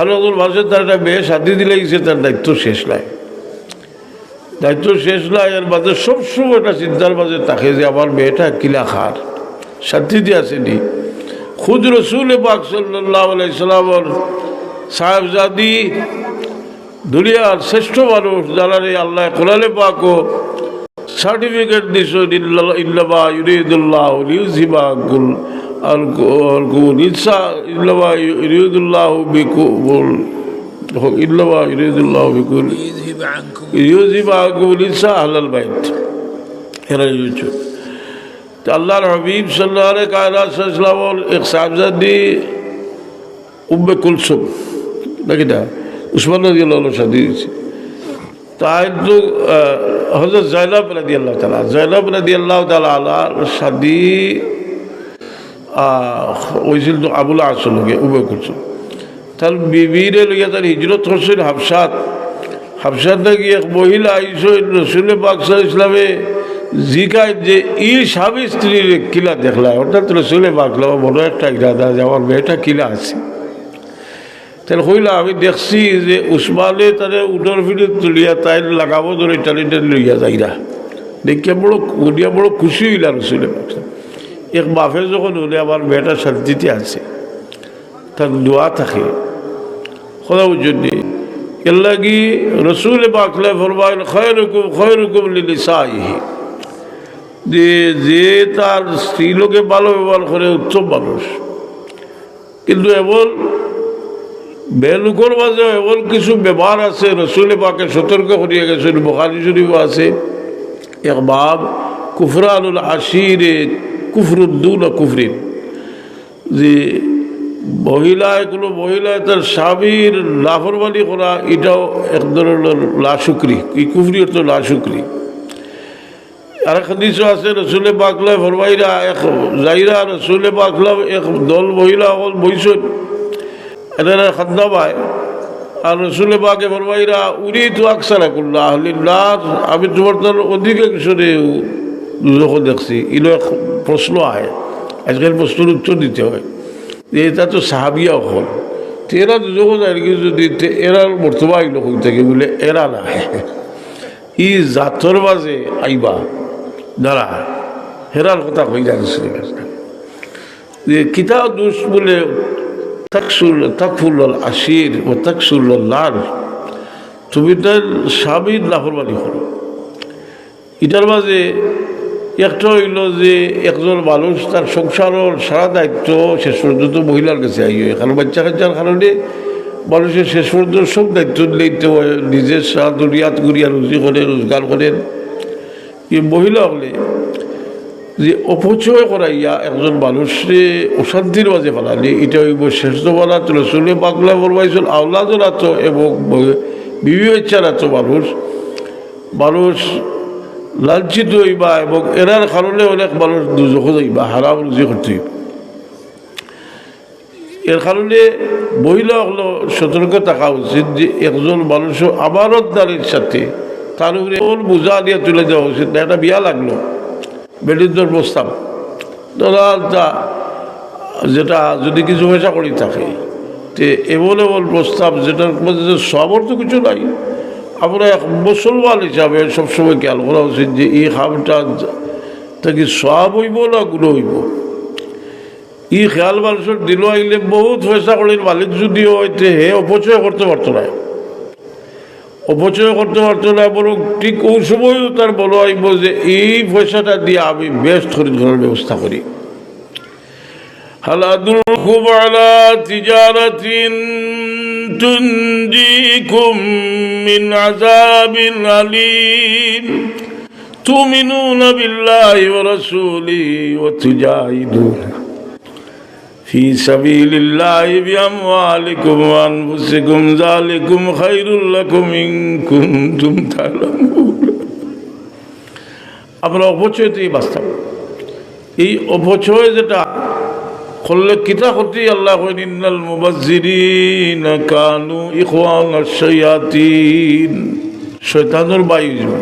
খালেদুল ভাষে তার একটা মেয়ে শাদি দিলে গেছে, তার দায়িত্ব শেষ নাই। দায়িত্ব শেষ নাই, এর মাঝে সবসময় একটা চিন্তার মাঝে থাকে যে আমার মেয়েটা কিলা খার, শান্তি দিয়ে আসেনি খুদ রসুল পাক সাল্লাহ সাহেবজাদি দুনিয়ার শ্রেষ্ঠ মানুষ, যারা আল্লাহ কোরআনে পাকো সার্টিফিকেট দিছ ইল্লাবা ইউরিদুল্লাহ লিউজিবা গুল আর গুল ইনসা ইল্লাবা ইউরিদুল্লাহ বিকুল ইল্লাবা ইউরিদুল্লাহ বিকুল يذهب عنكم ইউজিবা গুল ইনসা আহলাল বাইত এরা ইউজু তো আল্লাহর হাবিব সাল্লাহ কায়রাম এক সাহেবজাদি উম্মে কুলসুম নাকি না উসমান রাজি আল্লাহ শাদি দিয়েছে তাই তো হজরত জয়নাব রাদি আল্লাহ তালা জয়নাব রাদি আল্লাহ তালা আল্লাহর হয়েছিল তো আবুল আসলকে উবে কুলসুম। তার বিবিরে লইয়া তার হিজরত করছেন হাফসাত হাফসাত নাকি এক মহিলা আইস রসুল বাক্সা ইসলামে জিকায় যে ই স্বামী স্ত্রীর কিলা দেখলা অর্থাৎ রসুলে বাকলা বড় একটা ইরাদা যে আমার মেয়েটা কিলা আছে। তাহলে কইলা, আমি দেখছি যে উসমানে তারে উঠোর ফিরে তুলিয়া তাই লাগাবো ধরে টানি লইয়া যাইরা। দেখিয়া বড় বড় খুশি হইলা রসুলে বাক্সা এক বাপে যখন হলে আমার মেয়েটা শান্তিতে আছে তার দোয়া থাকে খোদা জন্যে এর লাগি রসুল বাকলে ফরমাইল খয় রকম খয় রকম লিলি সাইহি যে যে তার স্ত্রীলোকে ভালো ব্যবহার করে উত্তম মানুষ কিন্তু এমন বেলুকর মাঝে এমন কিছু ব্যবহার আছে রসুল পাকে সতর্ক করিয়া গেছেন বখারি শরীফ আছে এক বাব কুফরানুল আশিরে কুফরুদ্দুন কুফরিন। যে মহিলায়, কোনো মহিলায় তার স্বামীর লাফরমানি করা, এটাও এক ধরনের লাশুকরি। এই কুফরি অর্থ লাশুকরি। আর এক হাদিস আছে রসুলে পাকলা ফরমাইরা, এক যাইরা রসুলে পাকলা এক দল মহিলা হল বইছেন এদের খাদ্য পায় আর রসুলে পাকে ফরমাইরা উনি তো আকসারা করল আহলিল্লাহ আমি তোমার তার অধিকাংশরে যখন দেখছি ইলো এক প্রশ্ন আয় আজকের প্রশ্নের উত্তর দিতে হয়। যে এটা তো সাহাবিয়া হল তো এরা যখন আর কি যদি এরা বর্তমান লোক থেকে বলে এরা না। ই জাতর মাঝে আইবা, দাঁড়া, হেরার কথা কই জানিস যে কিতাব দোষ বলে, তাকসুল, তাকফুল আশির ও তাকসুল লাল তুমি তার স্বামীর লাফরমানি করো। এটার মাঝে একটা হইল যে একজন মানুষ তার সংসারের সারা দায়িত্ব শেষ পর্যন্ত মহিলার কাছে আইয়ে কারণ বাচ্চা কাচ্চার কারণে মানুষের শেষ পর্যন্ত সব দায়িত্ব নিতে হয়। নিজের সারা দুনিয়াত গুড়িয়া রুজি করে রোজগার করেন। মহিলা হলে যে অপচয় করাইয়া একজন মানুষে অশান্তির মাঝে ফেলালি, এটা হইব শ্রেষ্ঠ বলা রসুলে পাগলা বলবাইছিল আওলাদরা তো এবং বিবি বাচ্চারা তো মানুষ। মানুষ লাঞ্ছিত হইবা এবং এরার কারণে অনেক মানুষ দুজখ হইবা হারাম রুজি করতে এর কারণে মহিলা হলো সতর্ক থাকা উচিত যে একজন মানুষ আমানতদারির সাথে তার উপরে বোঝা দিয়ে তুলে দেওয়া উচিত না একটা বিয়া লাগল। বেডিন্দর প্রস্তাব তা যেটা যদি কিছু পয়সা করি থাকে, তে এমন এমন প্রস্তাব যেটার মধ্যে সবর তো কিছু নাই। আমরা এক মুসলমান হিসাবে সবসময় খেয়াল করা উচিত যে এই খামটা তাকে সব হইব না গুলো হইব। ই খেয়াল মানুষের দিল আইলে বহুত পয়সা করির মালিক যদি হইতে হে অপচয় করতে পারতো না। অপচয় করতে পারতো না, বরং ঠিক ওই সময়ও তার বলো আইব যে এই পয়সাটা দিয়ে আমি বেস্ট খরিদ করার ব্যবস্থা করি। هل أدلكم على تجارة تنجيكم من عذاب أليم تؤمنون بالله ورسوله وتجاهدون في سبيل الله بأموالكم وأنفسكم ذلكم خير لكم إن كنتم تعلمون আমরা অপচয় থেকে বাঁচতাম এই অপচয় যেটা করলে কিতা করতে আল্লাহ ইন্নাল মুবাজ্জিরিন কানু ইখওয়ান শায়াতিন। শয়তানের বায়ু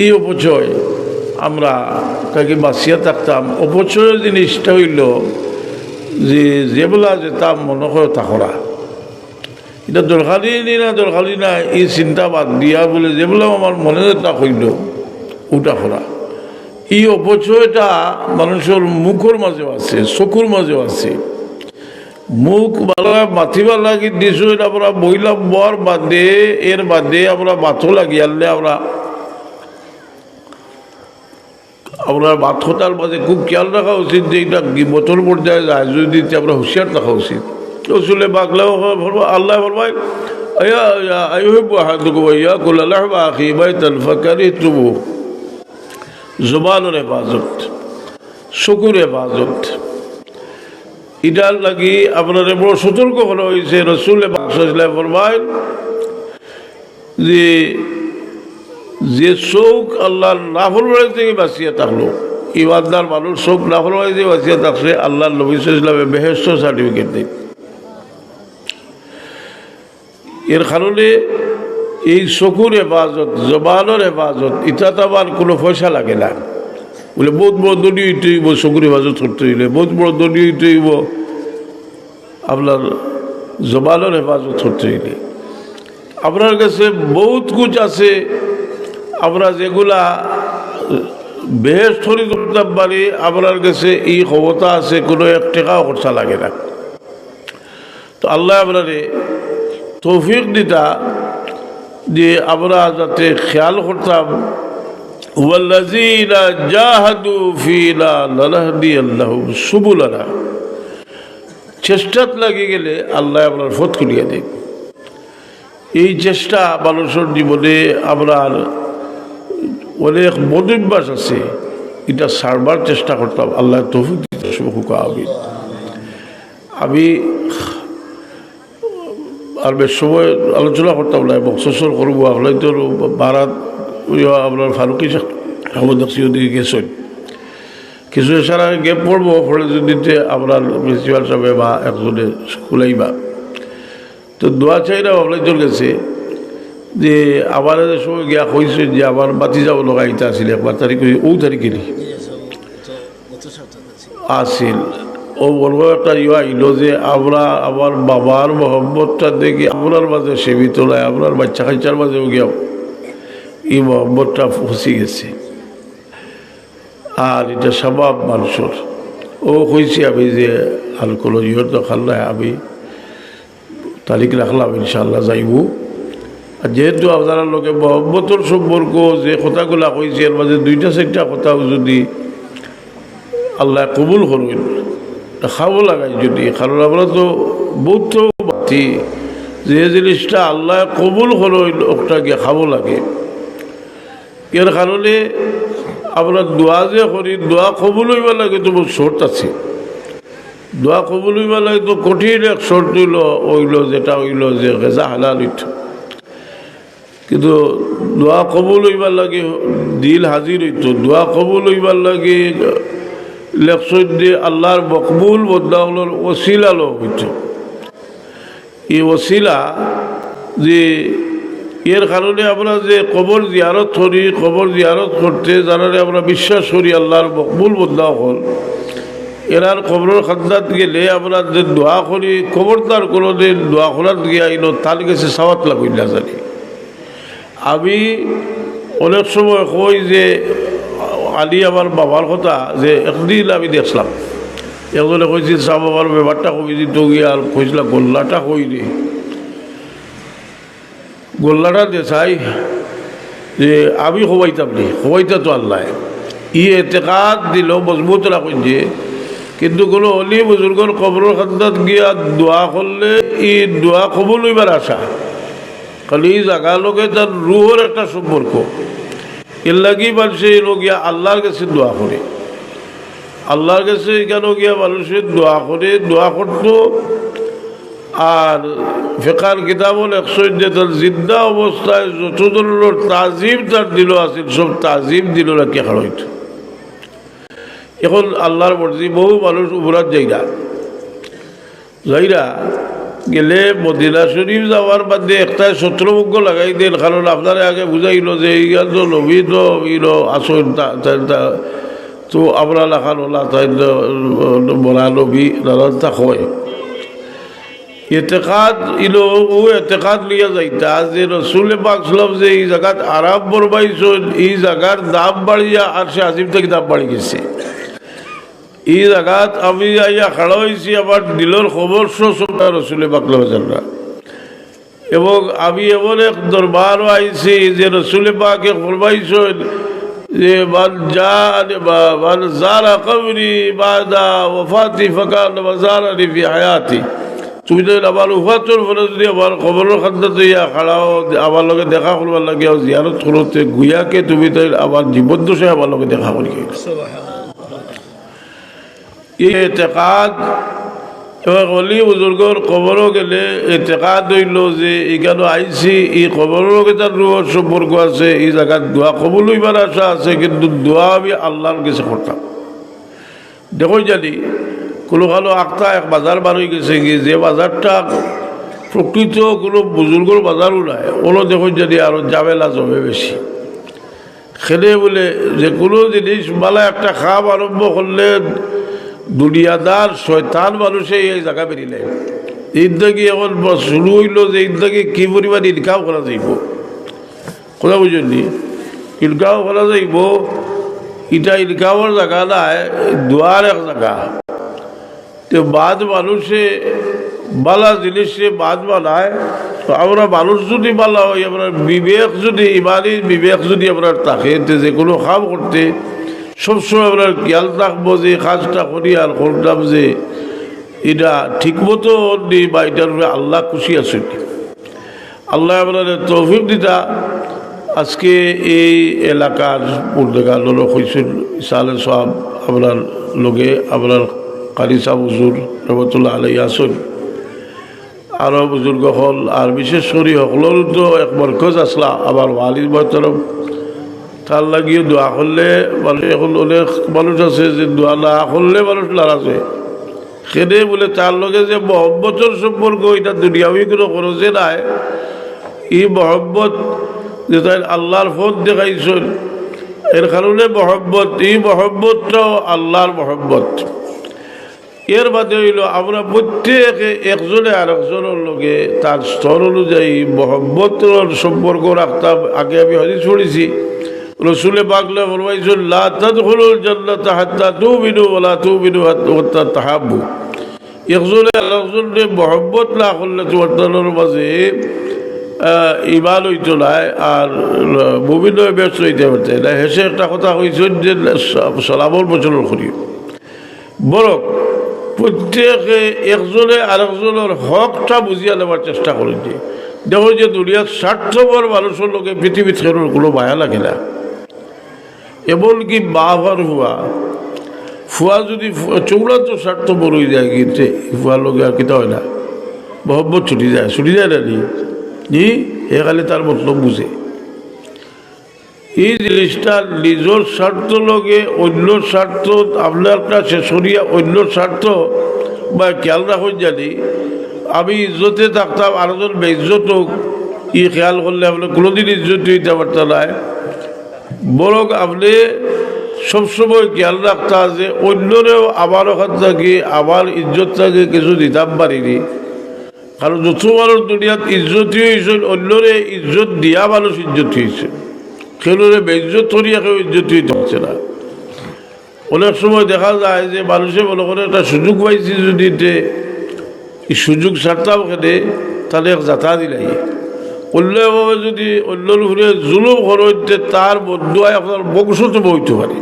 এই অপচয় আমরা তাকে বাঁচিয়া থাকতাম। অপচয় জিনিসটা হইল যে যেবেলা যে তা মনে করে তাকরা। এটা দরকারি নি না, দরকারি না এই চিন্তা বাদ দিয়া বলে যেগুলো আমার মনে তা হইল ওটা করা এই অপচয়টা মানুষের মুখের মাঝেও আছে চকুর মাঝেও আছে। মুখ বালা মাথিবার লাগি দিছো, এটা আমরা বইলাম বর বাদে এর বাদে আমরা মাথো লাগিয়ালে আমরা আমরা মাথোটার মাঝে খুব খেয়াল রাখা উচিত যে এটা বোতল পর্যায়ে যায়, যদি আমরা হুঁশিয়ার থাকা উচিত। রসুলে বলব আল্লাহ বলবাই আয়া আইহিবু আহাদুকুম ইয়াকুল লাহবা আখি জবানের হেফাজত চকুর হেফাজত। এটার লাগি আপনার বড় সতর্ক করা হয়েছে রসুল ফরমাই যে যে চোখ আল্লাহর নাফরবাড়ি থেকে বাঁচিয়ে থাকল। ইমানদার মানুষ চোখ নাফরবাড়ি থেকে বাঁচিয়ে থাকছে, আল্লাহর নবী ইসলামে বেহেস্ত সার্টিফিকেট দেয়। এর কারণে এই চকুর হেফাজত, জবানের হেফাজত ইটাত আমার কোনো পয়সা লাগে না। বলে, বহুত বড় দলীয় হইব চকুর হেফাজত করতে হইলে। বহুত বড় দলীয় হইব, আপনার জবানের হেফাজত করতে হইলে। আপনার কাছে বহুত কুচ আছে আমরা যেগুলা বেহেস থরি করতে পারি আপনার কাছে এই ক্ষমতা আছে, কোনো এক টাকাও খরচা লাগে না। তো আল্লাহ আপনারে তৌফিক দিতা যে আমরা যাতে খেয়াল করতাম সুবুলানা। চেষ্টাত লাগি গেলে আল্লাহ আপনার ফত খুলিয়ে দেয় এই চেষ্টা মানুষের জীবনে আপনার অনেক বদভ্যাস আছে। এটা সারবার চেষ্টা করতাম। আল্লাহ তৌফিক দিতে আমি আর বেশ সময় আলোচনা করতাম না বক্সর করব আপনার তো ভারত আপনার ফারুকি আহমদ দিকে গেছেন কিছু এছাড়া গেপ পড়ব পড়ে যদি আপনার প্রিন্সিপাল সাহেব বা একজনে স্কুলেই বা তো দোয়া চাইরা আপনার গেছে যে আমার সময় গিয়া কইছে যে আমার বাতি যাব লগা লগাইতে আসিল একবার তারিখ ও তারিখে আসিল ও বলব একটা ইয়া আইলো যে আমরা আমার বাবার মহব্বতটা দেখি আপনার মাঝে সেবি তোলায় আপনার বাচ্চা কাচ্চার মাঝেও গিয়াও এই মহব্বতটা ফসি গেছে। আর এটা স্বভাব মানুষের। ও কইছি আমি যে আলকোল ইহর তো খাল্লাই আমি তারিখ রাখলাম ইনশাল্লাহ যাইব। যেহেতু আপনার লোকে মহব্বতর সম্পর্ক, যে কথাগুলা কইছে, এর মাঝে দুইটা চারটা কথাও যদি আল্লাহ কবুল করবেন। খাব লাগাই যদি। কারণ আমরা তো বৌদ্ধ বাতি যে জিনিসটা আল্লাহ কবুল হলো ওটা গিয়ে খাব লাগে। এর কারণে আমরা দোয়া যে করি, দোয়া কবুল হইব লাগে তো বহুত শর্ত আছে। দোয়া কবুল হইব লাগে তো কঠিন এক শর্ত হইল ওইল যেটা হইল যে গেজা হালাল কিন্তু দোয়া কবুল হইবার লাগে, দিল হাজির হইতো। দোয়া কবুল হইবার লাগে লেখসই দিয়ে আল্লাহর মকবুল বদলাগুলোর ওসিলা লোক হইত এই ওসিলা যে, এর কারণে আমরা যে কবর জিয়ারত করি, কবর জিয়ারত করতে জানালে আমরা বিশ্বাস করি আল্লাহর মকবুল বদলাও হল এরার কবরের খান্দাত গেলে আমরা যে দোয়া করি কবরদার কোনো দিন দোয়া করার গিয়ে আইলো তার গেছে সাওয়াত লাগুইলা জানি। আমি অনেক সময় কই যে আলি আমার বাবার কথা যে একদিন আমি দেখলাম। একজনে কইছিল চা বাবার ব্যাপারটা কবি দিত গিয়ে আর কইছিলাম গোল্লাটা কই রে গোল্লাটা দেখাই যে আমি হবাইতাম নি হবাইতা তো আল্লাহ ই এতেকাত দিল মজবুত রাখুন যে, কিন্তু কোনো অলি বুজুর্গর কবরের খান্দাত গিয়া দোয়া করলে ই দোয়া কবুল হইবার আশা। খালি এই জায়গা লোকে তার রুহর একটা সম্পর্ক এর লাগি মানুষে গিয়া আল্লাহর কাছে দোয়া করে। আল্লাহর কাছে কেন গিয়া মানুষের দোয়া করে? দোয়া করতো। আর ফেকার কিতাবল একশো জিন্দা অবস্থায় যত ধরনের তাজিম তার দিল আছিল, সব তাজিম দিল হারাইত এখন আল্লাহর মর্জি বহু মানুষ উপরাত যাইরা। যাইরা গেলে মদিনা শরীফ যাওয়ার বাদে একটা ছত্রমুখ লাগাই দেন। কারণ আপনারা আগে বুঝাইল যে ইয়ার তো নবী তো ইল আসল তো আমরা লেখান ওলা তাই বলা নবী নানানটা হয়। এতেকাদ ইলো ও এতেকাদ লিয়া যাইতা যে রসুল পাক সাল্লাম যে এই জায়গাত আরাম বরবাইছ এই জায়গার দাম বাড়িয়া আর সে আজিম থেকে দাম বাড়ি গেছে। এই জায়গাত আমি আইয়া খাড়া হয়েছি আমার দিলর খবর সোনা রসুলে পাকলাম জানা এবং আমি এমন এক দরবারও আইছি যে রসুলে পাকে ফরমাইছেন যে, মান যা মান জারা কবরি বাদা ওফাতি ফকান মাজারানি ফি হায়াতি। তুমি তো আমার উফাতর ফলে যদি আমার খবরের খান্দাতে ইয়া খাড়াও আমার লগে দেখা করবার লাগে, জিয়ারত করতে গুয়াকে তুমি তো আমার জীবন দোষে আমার লগে দেখা করি এই এতেকাদ এবার অলি বুজুর্গর খবরও গেলে এতেকাদ যে এখানে আইসি, এই খবরের তার রুহর সম্পর্ক আছে, এই জায়গার দোয়া কবল হইবার আশা আছে, কিন্তু দোয়া আমি আল্লাহর কাছে করতাম। দেখো জানি, কোনো কালো এক বাজার বার হয়ে গেছে যে বাজারটা প্রকৃত কোনো বুজুর্গর বাজারও নাই, ওলো দেখো জানি আরও জামেলা জমে বেশি। খেলে বলে যে কোনো জিনিস মালা একটা খাপ আরম্ভ করলে দুনিয়াদার শয়তান মানুষে এই জায়গা বেরিলে। ইন্দাগি এখন শুরু হইল যে ইন্দাগি কি পরিমাণ ইনকাম করা যাইব? কথা বুঝলি ইনকাম করা যাইব, এটা ইনকামের জায়গা নাই দোয়ার এক জায়গা। তো বাদ মানুষে বালা জিনিসে বাদ বানায়, তো আমরা মানুষ যদি বালা হয়, আমরা বিবেক যদি, ইমানি বিবেক যদি আপনার থাকে যে কোনো কাম করতে সবসময় আপনার খেয়াল রাখব যে কাজটা করি আর করলাম যে এটা ঠিক মতো নেই বা এটার উপরে আল্লাহ খুশি আছে আল্লাহ আপনার তৌফিক দিতা। আজকে এই এলাকার পূর্ণিকা লোক হয়েছিল ইসালে সব আপনার লোকে, আপনার কারি সাহ হুজুর রহমতুল্লাহ আলাই আসুন আরও বুজুর্গ হল, আর বিশেষ করে সকলের তো এক মরকজ আসলা আবার ওয়ালির তরফ তার লাগিয়ে দোয়া করলে মানুষ এখন অনেক মানুষ আছে যে দোয়া না করলে মানুষ নারাজ সেনে বলে তার লগে যে মহব্বতর সম্পর্ক এটা দুনিয়াবি কোনো খরচে নাই। ই মহব্বত যে তাই আল্লাহর ফোন দেখাইছেন, এর কারণে মহব্বত এই মহব্বতটাও আল্লাহর মহব্বত। এর বাদে হইল আমরা প্রত্যেকে একজনে আর একজনের লগে তার স্তর অনুযায়ী মহব্বতর সম্পর্ক রাখতাম। আগে আমি হজি ছড়িছি রসুলে পাকলে ফরমাইছেন, লা তাদখুলুল জান্নাত হাত্তা তুমিনু ওয়ালা তুমিনু হাত্তা তাহাব্বু। একজনে আরেকজনে মহব্বত না করলে তোমার তাদের মাঝে ইমান হইতো নাই আর মুমিন ব্যস্ত হইতে পারতে না। হেসে একটা কথা কইছেন যে সালামর প্রচলন করি। বরং প্রত্যেকে একজনে আরেকজনের হকটা বুঝিয়া নেবার চেষ্টা করে দিয়ে দেখো যে দুনিয়ার স্বার্থপর মানুষের লোকে পৃথিবীর কোনো মায়া লাগে না। এমনকি বাবার হুয়া ফুয়া যদি চৌড়ান্ত স্বার্থ বড় হয়ে যায় কিন্তু ফুয়ার লোকে আর কিতা হয় না। মহব্বত ছুটি যায় ছুটি যায় না নি? নি? এখানে তার মতলব বুঝে। এই জিনিসটা নিজের স্বার্থ লগে অন্য স্বার্থ, আপনার কাছে সরিয়া অন্য স্বার্থ বা খেয়াল রাখুন জানি। আমি ইজ্জতে থাকতাম, আরেকজন বেইজ্জত হোক ই খেয়াল করলে আপনি কোনোদিন ইজ্জত দিতে পারতেন না। বরং আপনি সবসময় খেয়াল রাখতা যে অন্যরেও আমার ওখান থেকে আমার ইজ্জত থেকে কিছু দিতাম পারিনি। কারণ যত মানুষ দুনিয়াত ইজ্জতি হয়েছে অন্যরে ইজ্জত দিয়া মানুষ ইজ্জত হয়েছে। খেলোরে বেজ্জত করিয়া কেউ ইজ্জত হইতে হচ্ছে না। অনেক সময় দেখা যায় যে মানুষে মনে করে একটা সুযোগ পাইছে যদি সুযোগ ছাড়তাম খেলে তাহলে যাত্রা দিলাই অন্যভাবে যদি অন্যর ঘুরে জুলুম হরইতে তার বন্ধুয়ায় আপনার বংশতে বইতে পারে।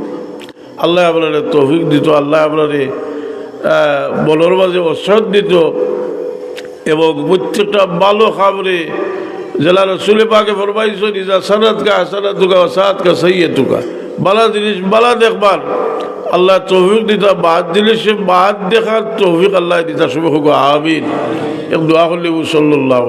আল্লাহ আপনার তৌফিক দিত, আল্লাহ আপনার বলর মাঝে অসৎ দিত এবং প্রত্যেকটা ভালো খাবরে জেলা রসুলে পাকে ফরমাইছ, নিজা সনাত কা হাসানাত তুকা ওসাদ কা সইয়ে তুকা বালা জিনিস, বালা দেখবার। আল্লাহ তৌফিক দিতা বাদ দিলে সে বাদ দেখার তৌফিক আল্লাহ দিতা, শুভ হোক, আমিন। এক দোয়া করলে সাল্লাহ